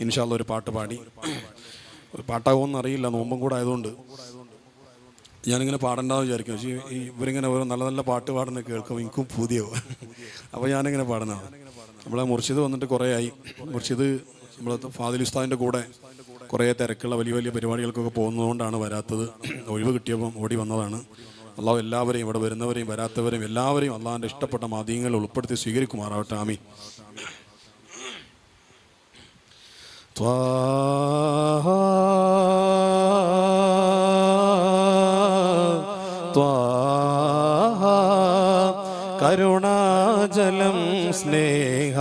ഇൻഷാല്ല ഒരു പാട്ട് പാടി. ഒരു പാട്ടാകുമെന്ന് അറിയില്ല നോമ്പും കൂടെ ആയതുകൊണ്ട്. ഞാനിങ്ങനെ പാടണ്ടെന്ന് വിചാരിക്കും. ഈ ഇവരിങ്ങനെ ഓരോ നല്ല നല്ല പാട്ട് പാടുന്ന കേൾക്കും എനിക്കും പുതിയോ അപ്പോൾ ഞാനിങ്ങനെ പാടുന്നതാണ് നമ്മളെ മുർഷിദ് വന്നിട്ട് കുറേ ആയി മുർഷിദ് നമ്മൾ ഫാദിൽ ഉസ്താദിന്റെ കൂടെ കുറേ തിരക്കുള്ള വലിയ വലിയ പരിപാടികൾക്കൊക്കെ പോകുന്നതുകൊണ്ടാണ് വരാത്തത്. ഒഴിവ് കിട്ടിയപ്പം ഓടി വന്നതാണ്. അള്ളാഹു എല്ലാവരെയും ഇവിടെ വരുന്നവരെയും വരാത്തവരെയും എല്ലാവരെയും അള്ളാഹിന്റെ ഇഷ്ടപ്പെട്ട മാധ്യമങ്ങൾ ഉൾപ്പെടുത്തി സ്വീകരിക്കുമാറാവട്ടെ. ആമീൻ. ത്വാഹ കരുണാജലം സ്നേഹ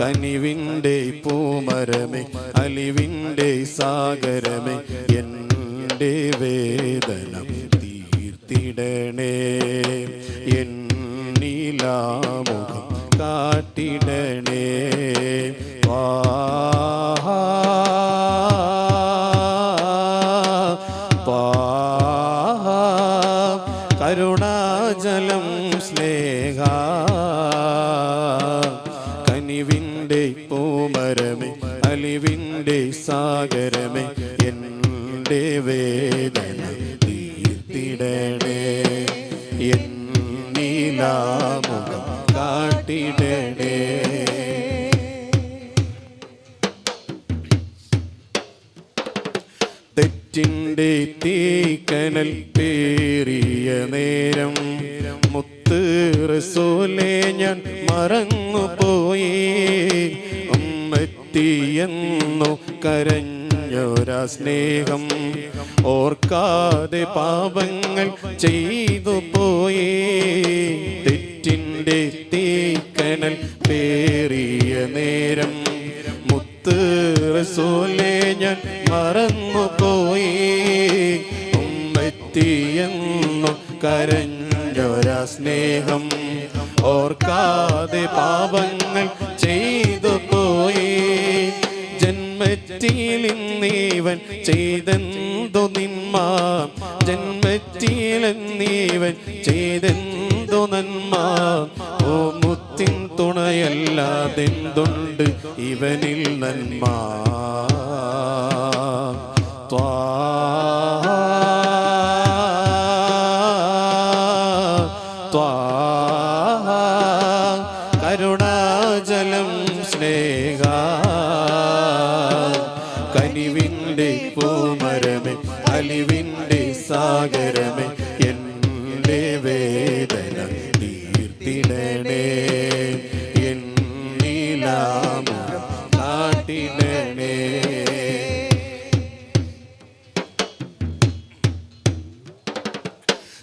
കനിവിന്റെ പൂമരമേ അലിവിന്റെ സാഗരമേ എന്റെ വേദനം തീർത്തിടണേ. എന്നിലാമുഖം കാട്ടിടണേ. കരുണാജലം സ്നേഹ. കനിവിന്റെ പൂമരമേ അലിവിന്റെ സാഗരമേ എന്റെ വേദന തീർത്തിടണേ. എന്നീലാമുഖം കാട്ടിടണേ തെറ്റിന്റെ തീക്കനൽ പേറിയ നേരം മുത്ത് റസൂലെ ഞാൻ മറന്നുപോയി. ഉമ്മത്തിയെന്നു കരഞ്ഞൊരാ സ്നേഹം ഓർക്കാതെ പാപങ്ങൾ ചെയ്തു പോയി ഉമ്മത്തിയെന്നു കരഞ്ഞൊരാ സ്നേഹം. ഓർക്കാതെ പാപങ്ങൾ ചെയ്തു പോയി. ജന്മത്തിലിന്നീവൻ ചെയ്തെന്തു നിന്മ? ജന്മത്തിലെന്നീവൻ ചെയ്തെന്തു നന്മ? ഓ മുത്തിൻ തുണയല്ലാതെന്തുണ്ട് ഇവനിൽ നന്മ? കരുണാജലം സ്നേഹ. കനിവിന്റെ പൂമരമേ അലിവിന്റെ സാഗരമേ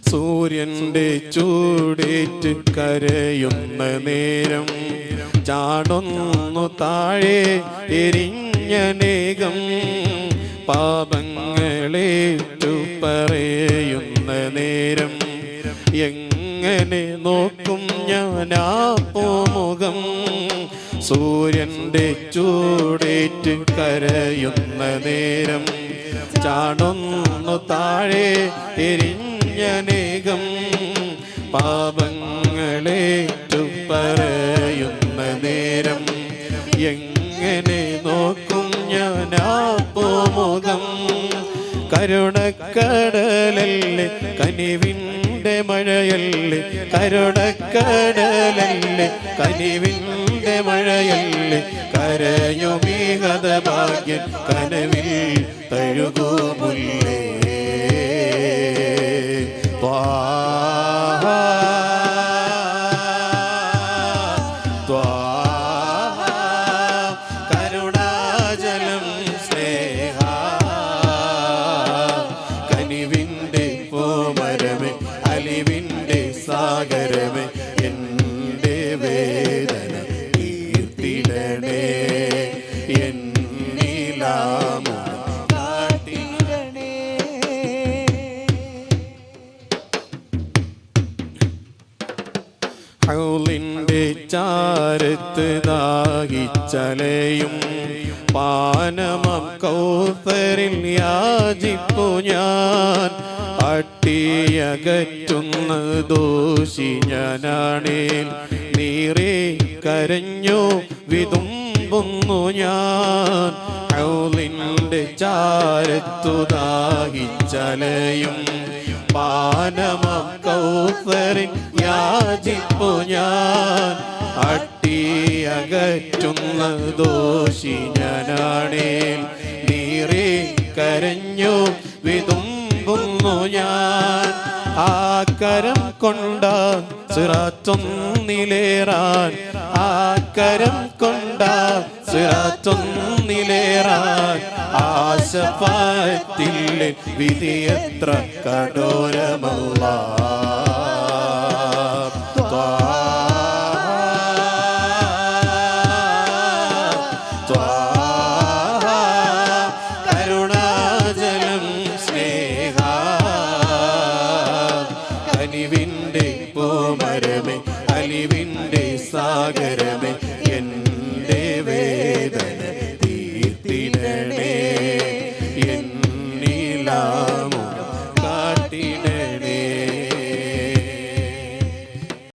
സൂര്യന്റെ ചൂടേറ്റ് കരയുന്ന നേരം ചാടുന്നു താഴെ എരിഞ്ഞനേകം പാപങ്ങളേറ്റു പറയുന്ന നേരം എങ്ങനെ നോക്കും ഞാനാ പോമുഖം? സൂര്യന്റെ ചൂടേറ്റ് കരയുന്ന നേരം ചാടുന്നു താഴെ എരിഞ്ഞനേകം പാപങ്ങളെ പറയുന്ന നേരം എങ്ങനെ നോക്കും ഞാൻ ആ പൂമുഖം കരുണക്കടലല്ലേ കനിവിന്റെ മഴയല്ലേ? കരുണക്കടലല്ലേ കനിവിന്റെ മഴയല്ലേ? കരയുമീ ഭാഗ്യം കനവിൽ തഴുകുമുല്ലേ? ഹൗലിന്റെ ചാരത്ത് ദാഹിച്ചലയും പാനമം കൗത്തരിൽ യാചിപ്പു ഞാൻ. അട്ടിയകറ്റുന്ന ദോഷി ഞാനാണേൽ നീറേ കരഞ്ഞു വിതുമ്പുന്നു ഞാൻ. ഹൗലിന്റെ ചാരത്തു ദാഹിച്ചലയും പാനമം കൗസറിൻ യാചിപ്പു ഞാൻ അട്ടിയകറ്റുന്ന ദോഷി ഞാനാണേ. നീറി കരഞ്ഞു വിതുമ്പുന്നു ഞാൻ. ആ കരം കൊണ്ട സിറാത്തൊന്നിലേറാൻ ആ കരം കൊണ്ട സിറാത്തൊന്നിലേറാൻ ആശപ്പാത്തില്ലേ വിധിയത്ര എത്ര കരുണാജലം